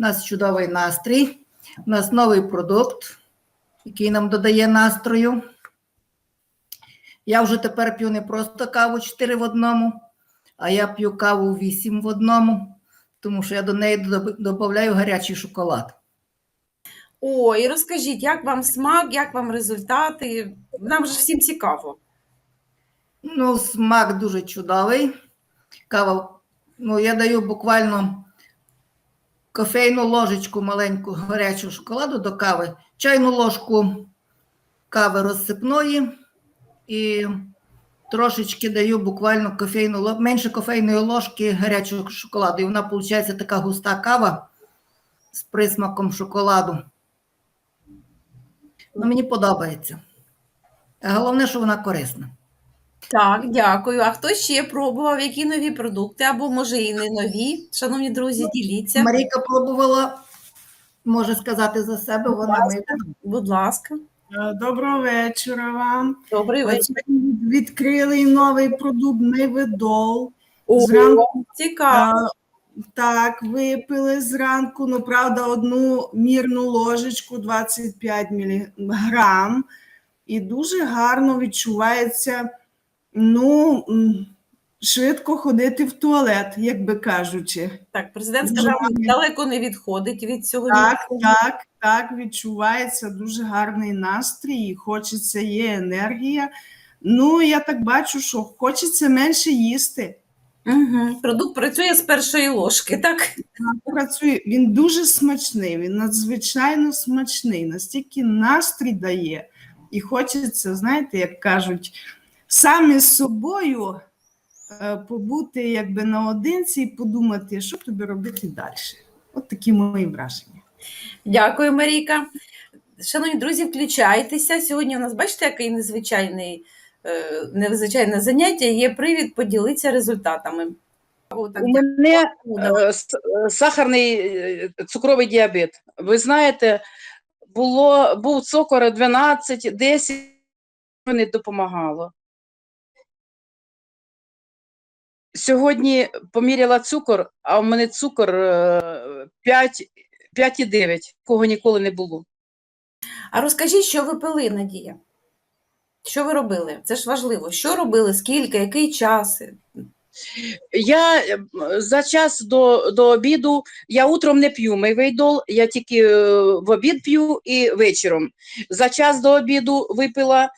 У нас чудовий настрій, у нас новий продукт, який нам додає настрою. Я вже тепер п'ю не просто каву 4 в одному, а я п'ю каву 8 в одному, тому що я до неї додаю гарячий шоколад. Ой, розкажіть, як вам смак, як вам результати? Нам же всім цікаво. Ну, смак дуже чудовий. Кава, ну, я даю буквально кофейну ложечку маленьку гарячого шоколаду до кави, чайну ложку кави розсипної і трошечки даю буквально кофейну менше кофейної ложки гарячого шоколаду. І вона виходить така густа кава з присмаком шоколаду. Ну, мені подобається. Головне, що вона корисна. Так, дякую. А хто ще пробував, які нові продукти, або може і не нові? Шановні друзі, діліться. Марійка пробувала, може сказати за себе, вона ми Будь ласка, Е, Доброго вечора вам. добрий вечір. Відкрили новий продукт Мейведол. О, зранку- цікаво. Е, Так, випили зранку, ну правда, одну мірну ложечку 25 мг. І дуже гарно відчувається, ну, швидко ходити в туалет, як би кажучи. Так, президент сказав, гарно. далеко не відходить від цього. Так, відео. так, так, відчувається дуже гарний настрій, хочеться, є енергія. Ну, я так бачу, що хочеться менше їсти. Угу. Продукт працює з першої ложки, так? Працює, він дуже смачний, він надзвичайно смачний, настільки настрій дає. І хочеться, знаєте, як кажуть, самі з собою е, побути якби наодинці і подумати, що тобі робити далі. От такі мої враження. Дякую, Марійка. Шановні друзі, включайтеся. Сьогодні у нас, бачите, який незвичайний, е, незвичайне заняття. Є привід поділитися результатами. У мене е, сахарний цукровий діабет. Ви знаєте, було, був цукор 12, 10, не допомагало. Сьогодні поміряла цукор, а у мене цукор е, 5, 5,9, кого ніколи не було. А розкажіть, що ви пили, Надія? Що ви робили? Це ж важливо. Що робили, скільки, який час? Я е, за час до, до обіду, я утром не п'ю мейвейдол, я тільки е, в обід п'ю і вечором. За час до обіду випила,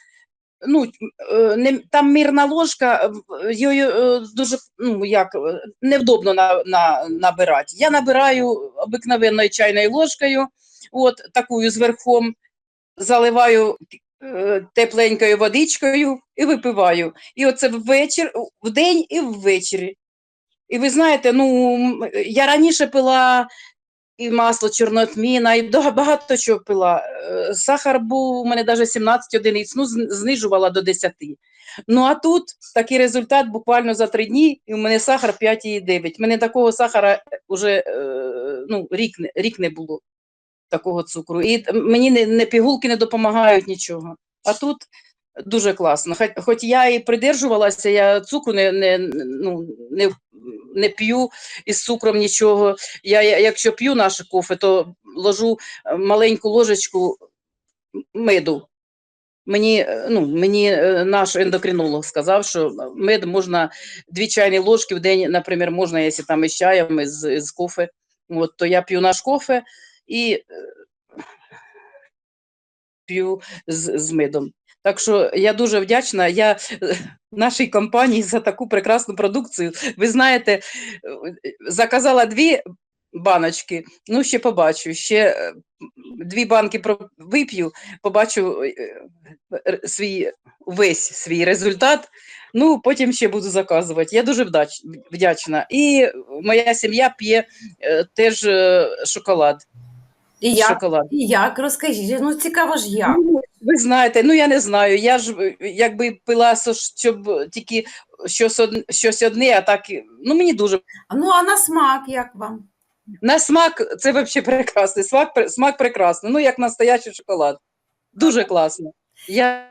ну, е, не, там мірна ложка, е, її е, дуже ну, як, е, невдобно на, на, набирати. Я набираю обикновенною чайною ложкою, от такою зверхом, заливаю е, тепленькою водичкою і випиваю. І оце ввечір, вдень і ввечері. І ви знаєте, ну я раніше пила і масло чорнотміна, і багато чого пила. Е, Сахар був у мене навіть 17 одиниць, ну знижувала до 10. Ну а тут такий результат буквально за три дні, і у мене сахар 5,9. У мене такого сахара вже ну, рік, рік не було такого цукру. І мені не, не пігулки не допомагають нічого. А тут дуже класно. Хоч я і придержувалася, я цукру не, не, ну, не, не п'ю із цукром нічого. Я, я якщо п'ю наше кофе, то ложу е, маленьку ложечку меду. Мені, е, ну, мені е, наш ендокринолог сказав, що мед можна дві чайні ложки в день, наприклад, можна, якщо там із чаєм, із, із кофе. От, то я п'ю наш кофе і п'ю з, з медом. Так що я дуже вдячна. Я е, нашій компанії за таку прекрасну продукцію. Ви знаєте, е, заказала дві баночки. Ну, ще побачу. Ще е, дві банки вип'ю, побачу свій весь свій результат. Ну, потім ще буду заказувати. Я дуже вдячна. І моя сім'я п'є теж шоколад. І як? шоколад. І як? Розкажіть. Ну, цікаво ж як. Ви знаєте, ну я не знаю. Я ж якби пила, щоб тільки щось, од- щось одне, а так ну мені дуже Ну, а на смак як вам? на смак це взагалі прекрасний. Смак, смак прекрасний. Ну як настоящий шоколад. Дуже класно. Я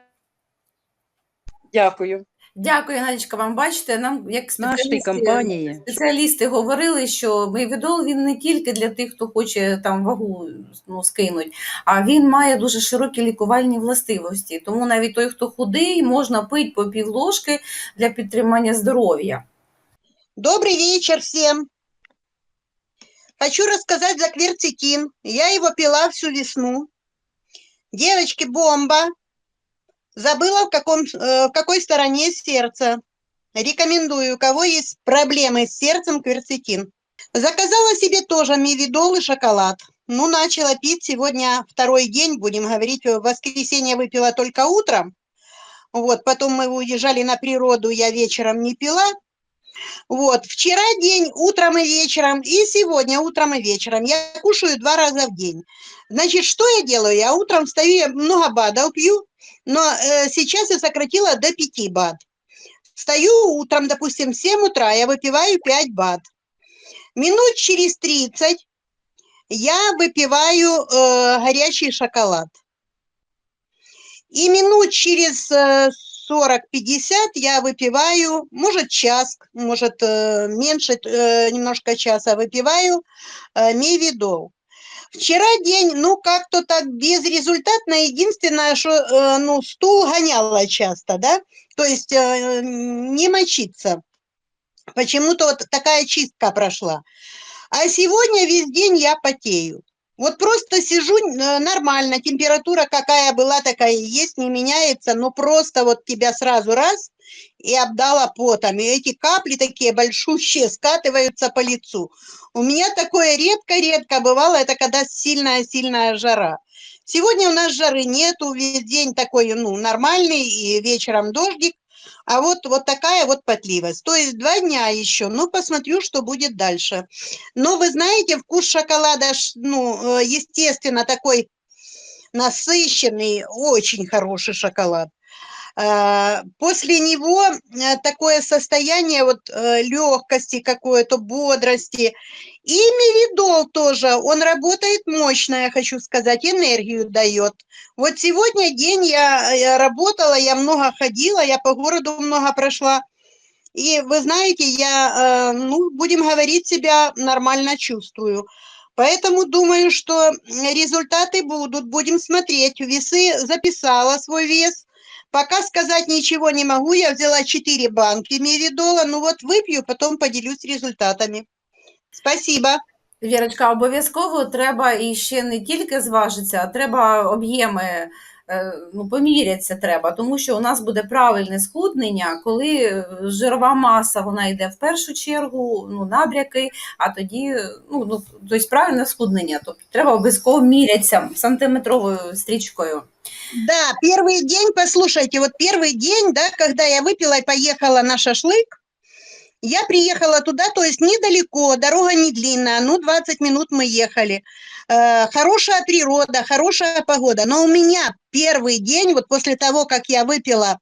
дякую. Дякую, Надічка, вам бачите, нам як спеціалісти, компанії. спеціалісти говорили, що мейвідол він не тільки для тих, хто хоче там вагу ну, скинуть, а він має дуже широкі лікувальні властивості. Тому навіть той, хто худий, можна пити по півложки для підтримання здоров'я. Добрый вечер всем. Хочу рассказать за кверцетин. Я его пила всю весну. Девочки, бомба. Забыла, в, каком, э, в какой стороне сердца. Рекомендую, у кого есть проблемы с сердцем, кверцетин. Заказала себе тоже мивидол и шоколад. Ну, начала пить сегодня второй день, будем говорить. В воскресенье выпила только утром. Вот, потом мы уезжали на природу, я вечером не пила. Вот, вчера день утром и вечером, и сегодня утром и вечером. Я кушаю два раза в день. Значит, что я делаю? Я утром встаю, я много БАДов пью, но э, сейчас я сократила до 5 БАД. Встаю утром, допустим, в 7 утра, я выпиваю 5 БАД. Минут через 30 я выпиваю э, горячий шоколад. И минут через э, 40-50 я выпиваю, может час, может э, меньше э, немножко часа выпиваю э, мивидол. Вчера день, ну, как-то так безрезультатно. Единственное, что, ну, стул гоняла часто, да, то есть не мочиться. Почему-то вот такая чистка прошла. А сегодня весь день я потею. Вот просто сижу э, нормально, температура какая была, такая есть, не меняется, но просто вот тебя сразу раз и обдала потом. И эти капли такие большущие скатываются по лицу. У меня такое редко-редко бывало, это когда сильная-сильная жара. Сегодня у нас жары нету, весь день такой, ну, нормальный, и вечером дождик. А вот, вот такая вот потливость. То есть два дня еще. Ну, посмотрю, что будет дальше. Но вы знаете, вкус шоколада, ну, э, естественно, такой насыщенный, очень хороший шоколад. А, После него э, такое состояние вот легкости какой-то, бодрости. И мивидол тоже, он работает мощно, я хочу сказать, энергию дает. Вот сегодня день я, я работала, я много ходила, я по городу много прошла. И вы знаете, я, э, ну, будем говорить, себя нормально чувствую. Поэтому думаю, что результаты будут. Будем смотреть. Весы записала свой вес. Пока сказать ничего не могу. Я взяла 4 банки мивидола. Ну вот выпью, потом поделюсь результатами. Спасибо. Вірочка, обов'язково треба і ще не тільки зважитися, а треба об'єми. е, Ну, помірятися треба, тому що у нас буде правильне схуднення, коли е, жирова маса вона йде в першу чергу, ну, набряки, а тоді ну, ну, тобто правильне схуднення. Тобто треба обов'язково мірятися сантиметровою стрічкою. Да, первый день, послушайте, вот первый день, да, когда я выпила и поехала на шашлык, я приехала туда, то есть недалеко, дорога не длинная, ну, 20 минут мы ехали. Э, хорошая природа, хорошая погода. Но у меня первый день, вот после того, как я выпила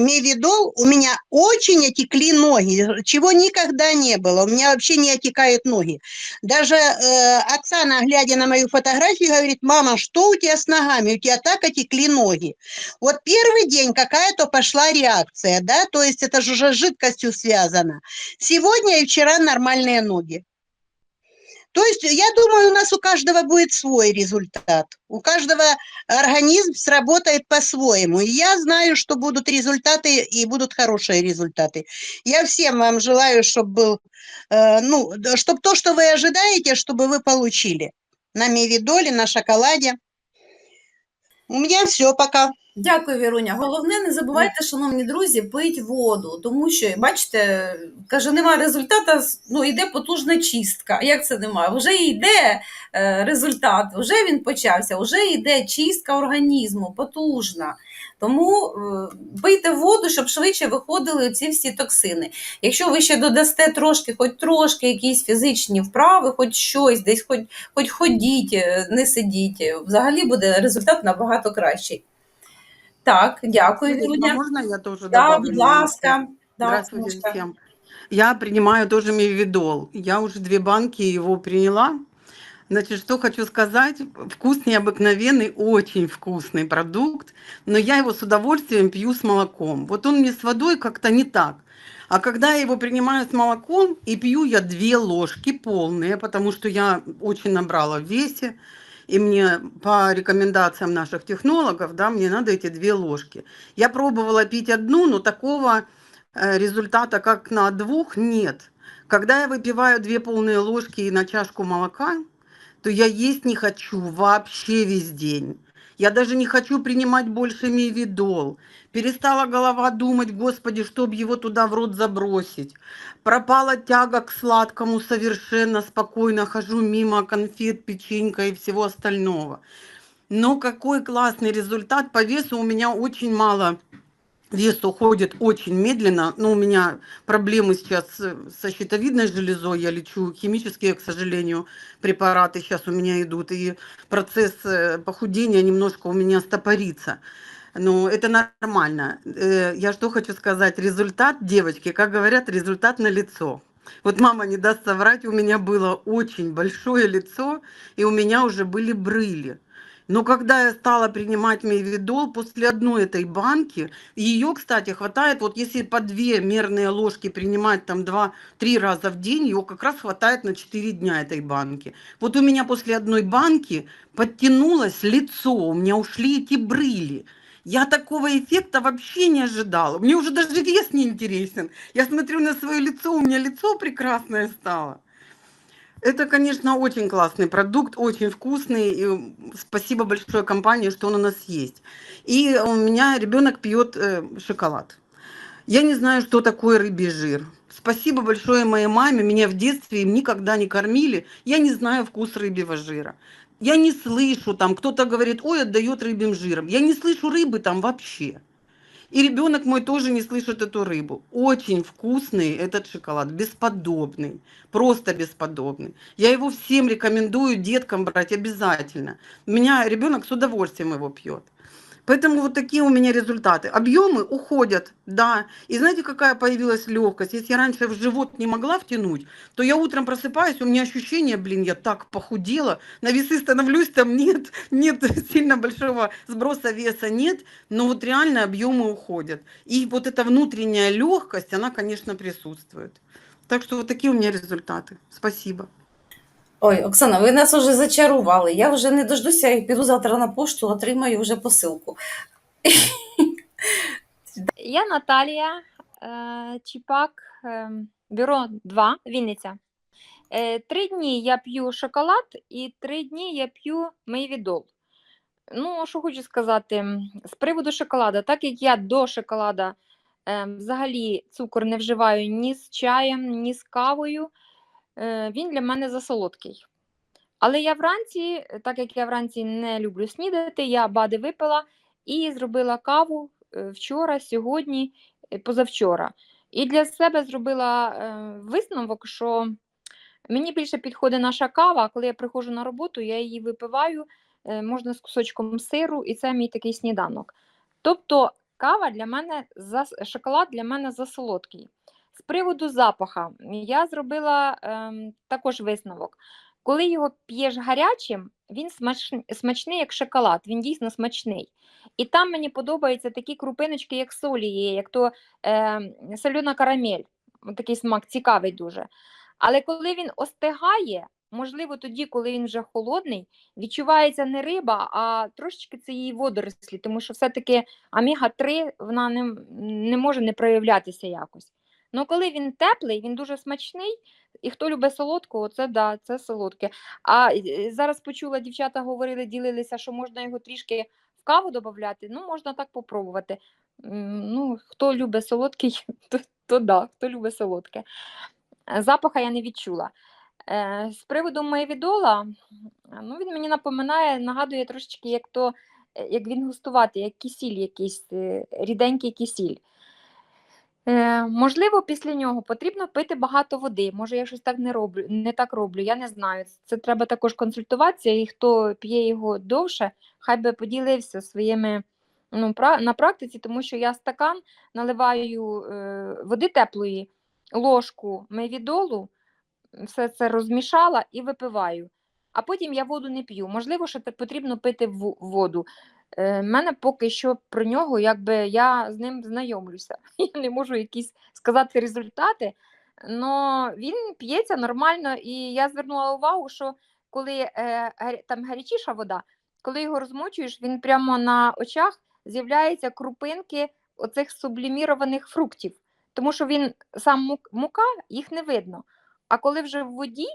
мевидол, у меня очень отекли ноги, чего никогда не было. У меня вообще не отекают ноги. Даже э, Оксана, глядя на мою фотографию, говорит, мама, что у тебя с ногами? У тебя так отекли ноги. Вот первый день какая-то пошла реакция, да, то есть это же уже с жидкостью связано. Сегодня и вчера нормальные ноги. То есть, я думаю, у нас у каждого будет свой результат. У каждого организм сработает по-своему. И я знаю, что будут результаты и будут хорошие результаты. Я всем вам желаю, чтобы был, э, ну, чтобы то, что вы ожидаете, чтобы вы получили. На мивидоле, на шоколаде. У меня все пока. Дякую, Віруня. Головне, не забувайте, шановні друзі, пить воду, тому що, бачите, каже, немає результату, ну йде потужна чистка. Як це немає? Вже йде е, результат, вже він почався, вже йде чистка організму, потужна. Тому е, пийте воду, щоб швидше виходили ці всі токсини. Якщо ви ще додасте трошки, хоч трошки якісь фізичні вправи, хоч щось, десь хоч, хоч ходіть, е, не сидіть, взагалі буде результат набагато кращий. Так, дякую, Віруня. можно я тоже Да, добавлю? будь ласка. Да, Здравствуйте Сонечка. всем. Я принимаю тоже мивидол. Я уже две банки его приняла. Значит, что хочу сказать. Вкусный, обыкновенный, очень вкусный продукт, но я его с удовольствием пью с молоком. Вот он мне с водой как-то не так. А когда я его принимаю с молоком и пью я две ложки полные, потому что я очень набрала в весе, и мне по рекомендациям наших технологов, да, мне надо эти две ложки. Я пробовала пить одну, но такого э, результата, как на двух, нет. Когда я выпиваю две полные ложки на чашку молока, то я есть не хочу вообще весь день. Я даже не хочу принимать больше мивидол. Перестала голова думать, господи, чтоб его туда в рот забросить. Пропала тяга к сладкому совершенно спокойно. Хожу мимо конфет, печенька и всего остального. Но какой классный результат. По весу у меня очень мало вес уходит очень медленно. Но у меня проблемы сейчас э, со щитовидной железой. Я лечу химические, к сожалению, препараты сейчас у меня идут. И процесс э, похудения немножко у меня стопорится. Но это нормально. Э, Я что хочу сказать. Результат, девочки, как говорят, результат на лицо. Вот мама не даст соврать, у меня было очень большое лицо, и у меня уже были брыли. Но когда я стала принимать мейвидол, после одной этой банки, ее, кстати, хватает, вот если по две мерные ложки принимать там два-три раза в день, ее как раз хватает на 4 дня этой банки. Вот у меня после одной банки подтянулось лицо, у меня ушли эти брыли. Я такого эффекта вообще не ожидала. Мне уже даже вес не интересен. Я смотрю на свое лицо, у меня лицо прекрасное стало. Это, конечно, очень классный продукт, очень вкусный. И спасибо большое компании, что он у нас есть. И у меня ребенок пьет э, шоколад. Я не знаю, что такое рыбий жир. Спасибо большое моей маме. Меня в детстве им никогда не кормили. Я не знаю вкус рыбьего жира. Я не слышу там, кто-то говорит, ой, отдает рыбьим жиром. Я не слышу рыбы там вообще. И ребенок мой тоже не слышит эту рыбу. Очень вкусный этот шоколад, бесподобный, просто бесподобный. Я его всем рекомендую деткам брать обязательно. У меня ребенок с удовольствием его пьет. Поэтому вот такие у меня результаты. Объемы уходят, да. И знаете, какая появилась легкость? Если я раньше в живот не могла втянуть, то я утром просыпаюсь, у меня ощущение, блин, я так похудела, на весы становлюсь, там нет, нет сильно большого сброса веса, нет, но вот реально объемы уходят. И вот эта внутренняя легкость, она, конечно, присутствует. Так что вот такие у меня результаты. Спасибо. Ой, Оксана, ви нас уже зачарували. Я вже не дождуся і піду завтра на пошту, отримаю вже посилку. Я Наталія е, Чіпак, е, бюро 2, Вінниця. Е, Три дні я п'ю шоколад і три дні я п'ю мейвідол. Ну, що хочу сказати, з приводу шоколада, так як я до шоколада е, взагалі цукор не вживаю ні з чаєм, ні з кавою, він для мене засолодкий. Але я вранці, так як я вранці не люблю снідати, я бади випила і зробила каву е, вчора, сьогодні, е, позавчора. І для себе зробила е, висновок, що мені більше підходить наша кава, коли я приходжу на роботу, я її випиваю, е, можна з кусочком сиру, і це мій такий сніданок. Тобто кава для мене шоколад для мене засолодкий. З приводу запаха, я зробила ем, також висновок. Коли його п'єш гарячим, він смач- смачний, як шоколад, він дійсно смачний. І там мені подобаються такі крупиночки, як солі є, як то е, солена карамель. Такий смак цікавий дуже. Але коли він остигає, можливо, тоді, коли він вже холодний, відчувається не риба, а трошечки це її водорослі, тому що все-таки омега-3 вона не, не може не проявлятися якось. Ну, коли він теплий, він дуже смачний, і хто любить солодкого, це да, це солодке. А зараз почула, дівчата говорили, ділилися, що можна його трішки в каву додати. Ну, можна так попробувати. Ну, хто любить солодкий, то, то да, хто любить солодке. Запаха я не відчула. Е, З приводу мейвідола, ну, він мені напоминає, нагадує трошечки, як то, е, як він густувати, як кисіль якийсь, е, ріденький кисіль. Е, можливо, після нього потрібно пити багато води. Може, я щось так не роблю, не так роблю, я не знаю. Це треба також консультуватися, і хто п'є його довше, хай би поділився своїми ну, на практиці, тому що я стакан наливаю е, води теплої, ложку мевідолу, все це розмішала і випиваю. а потім я воду не п'ю. Можливо, що потрібно пити в- воду. Е, мене поки що про нього, якби я з ним знайомлюся. Я не можу якісь сказати результати, але він п'ється нормально, і я звернула увагу, що коли е, там гарячіша вода, коли його розмочуєш, він прямо на очах з'являються крупинки оцих сублімірованих фруктів, тому що він сам мука, їх не видно. А коли вже в воді,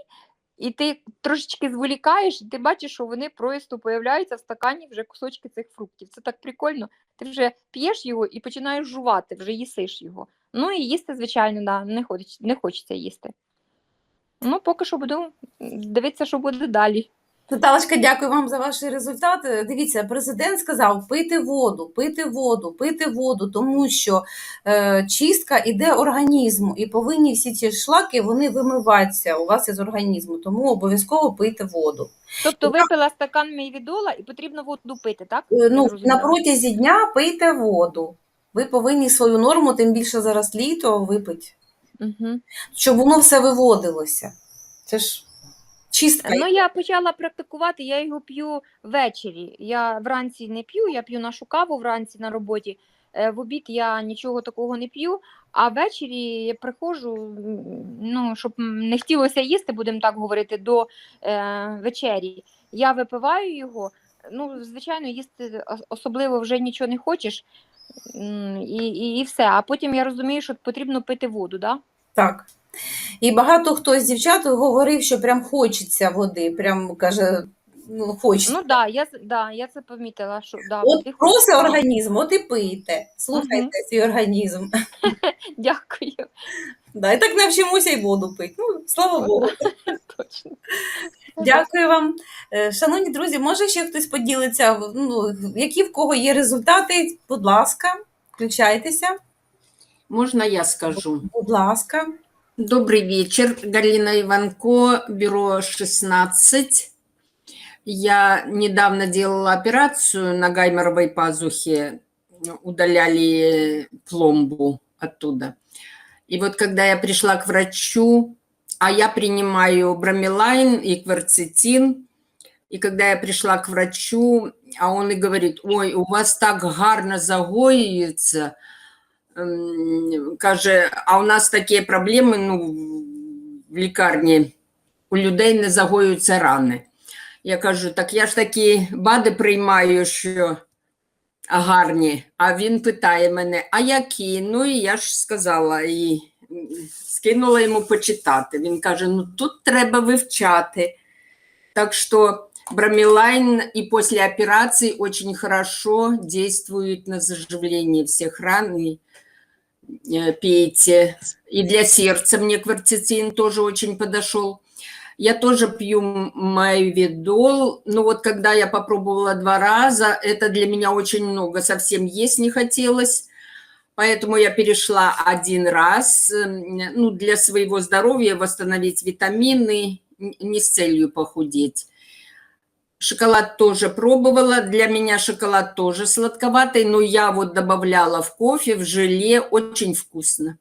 і ти трошечки зволікаєш, і ти бачиш, що вони просто появляються в стакані вже кусочки цих фруктів. Це так прикольно. Ти вже п'єш його і починаєш жувати, вже їсиш його. Ну і їсти, звичайно, да, не, хоч, не хочеться їсти. Ну, поки що буду дивитися, що буде далі. Наталочка, дякую вам за ваші результати. Дивіться, президент сказав пити воду, пити воду, пити воду, тому що е, чистка іде організму, і повинні всі ці шлаки вони вимиватися у вас із організму. Тому обов'язково пийте воду. Тобто випила стакан мейвідола і потрібно воду пити, так? Е, Ну, на протязі дня пийте воду. Ви повинні свою норму, тим більше зараз літо, випити, Угу. щоб воно все виводилося. Це ж чистка. Ну, я почала практикувати, я його п'ю ввечері. Я вранці не п'ю, я п'ю нашу каву вранці на роботі. Е, В обід я нічого такого не п'ю, а ввечері я приходжу, ну, щоб не хотілося їсти, будемо так говорити, до е, вечері. Я випиваю його. Ну, звичайно, їсти особливо вже нічого не хочеш, і, і, і все. А потім я розумію, що потрібно пити воду, да? Так. І багато хто з дівчат говорив, що прям хочеться води, прям каже, ну хочеться. Ну да, я да, я це помітила, що да, От води просить організм, от і пийте. Слухайте Мгм. свій організм. Дякую. Да, і так навчимося і воду пити. Ну, слава Богу. Точно. Дякую вам. Е, Шановні друзі, може ще хтось поділиться, ну, які в кого є результати? Будь ласка, включайтеся. Можно я скажу? Будь ласка. Добрый вечер, Галина Иванко, бюро 16. Я недавно делала операцию на гайморовой пазухе, удаляли пломбу оттуда. И вот когда я пришла к врачу, а я принимаю бромелайн и кверцетин, и когда я пришла к врачу, а он и говорит, ой, у вас так гарно загоюється, Ем, каже, а у нас такі проблеми ну, в лікарні, у людей не загоюються рани. Я кажу, так я ж такі бади приймаю, що гарні. А він питає мене, а які? Ну і я ж сказала і скинула йому почитати. Він каже: ну тут треба вивчати. Так що Бромелайн и после операции очень хорошо действует на заживление всех ран. И, э, пейте. И для сердца мне кварцетин тоже очень подошел. Я тоже пью майвидол, но вот когда я попробовала два раза, это для меня очень много, совсем есть не хотелось. Поэтому я перешла один раз, м, ну, для своего здоровья, восстановить витамины, н- не с целью похудеть. Шоколад тоже пробовала. Для меня шоколад тоже сладковатый, но я вот добавляла в кофе, в желе. Очень вкусно.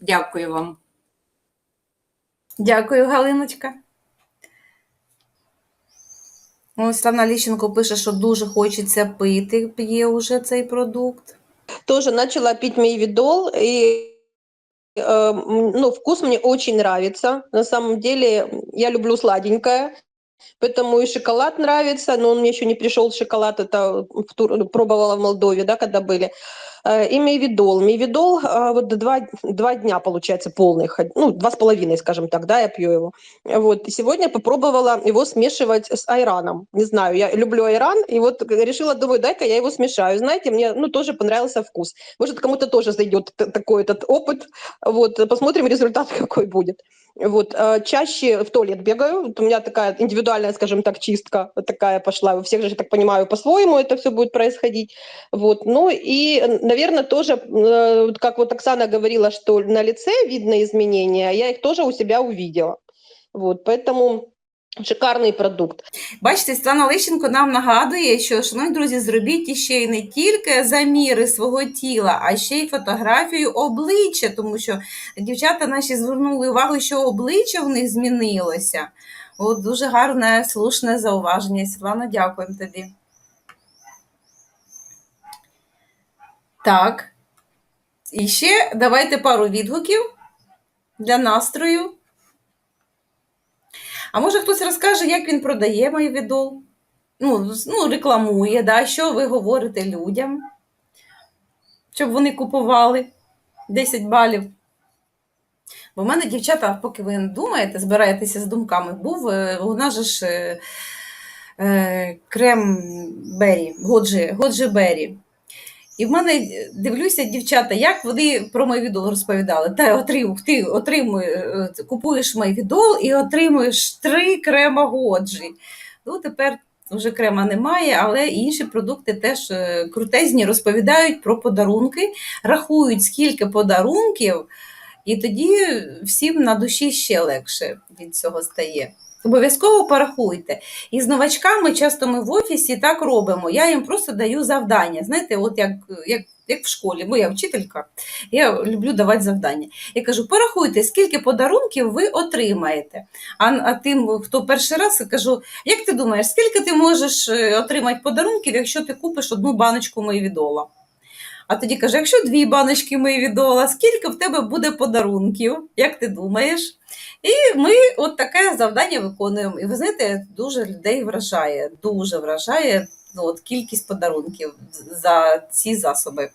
Дякую вам. Дякую, Галиночка. Ось Славна Ліщенко пише, що дуже хочеться пити, п'є уже цей продукт. Тоже начала пить мейвидол, и э, ну, вкус мне очень нравится. На самом деле я люблю сладенькое, поэтому и шоколад нравится, но он мне еще не пришел шоколад, это в Тур- пробовала в Молдове, да, когда были. Э, И мейвидол. Мейвидол э, вот два, два дня, получается, полных, ну, два с половиной, скажем так, да, я пью его. Вот, и сегодня попробовала его смешивать с айраном. Не знаю, я люблю айран, и вот решила, думаю, дай-ка я его смешаю. Знаете, мне, ну, тоже понравился вкус. Может, кому-то тоже зайдет такой этот опыт. Вот, посмотрим результат, какой будет. Вот, э, чаще в туалет бегаю. Вот у меня такая индивидуальная, скажем так, чистка такая пошла. У всех же, я так понимаю, по-своему это все будет происходить. Вот, ну и, наверное, тоже, э, вот как вот Оксана говорила, что на лице видно изменения, я их тоже у себя увидела. Вот, поэтому шикарный продукт. Бачите, Світлана Лещенко нам нагадує, що, шановні друзі, зробіть іще й не тільки заміри свого тіла, а ще й фотографію обличчя, тому що дівчата наші звернули увагу, що обличчя в них змінилося. От дуже гарне, слушне зауваження. Світлана, дякуємо тобі. Так. І ще давайте пару відгуків для настрою. А може хтось розкаже, як він продає майвідол? Ну, ну рекламує, да? що ви говорите людям, щоб вони купували 10 балів. Бо в мене дівчата, поки ви думаєте, збираєтеся з думками, був е, у нас же ж е, е, крем Бері, Годжі, Бері. І в мене е, дивлюся, дівчата, як вони про майвідол розповідали. Та отримав, ти отримує, е, купуєш майвідол і отримуєш три крема Годжі. Ну, тепер вже крема немає, але інші продукти теж е, крутезні розповідають про подарунки, рахують, скільки подарунків, і тоді всім на душі ще легше від цього стає. Обов'язково порахуйте. І з новачками часто ми в офісі так робимо. Я їм просто даю завдання. Знаєте, от як, як, як в школі, бо я вчителька, я люблю давати завдання. Я кажу: порахуйте, скільки подарунків ви отримаєте. А, а тим, хто перший раз, я кажу: як ти думаєш, скільки ти можеш е, отримати подарунків, якщо ти купиш одну баночку моєвідола? А тоді каже: якщо дві баночки моєвідола, скільки в тебе буде подарунків? Як ти думаєш? І ми от таке завдання виконуємо. І ви знаєте, дуже людей вражає, дуже вражає ну, от, кількість подарунків за ці засоби.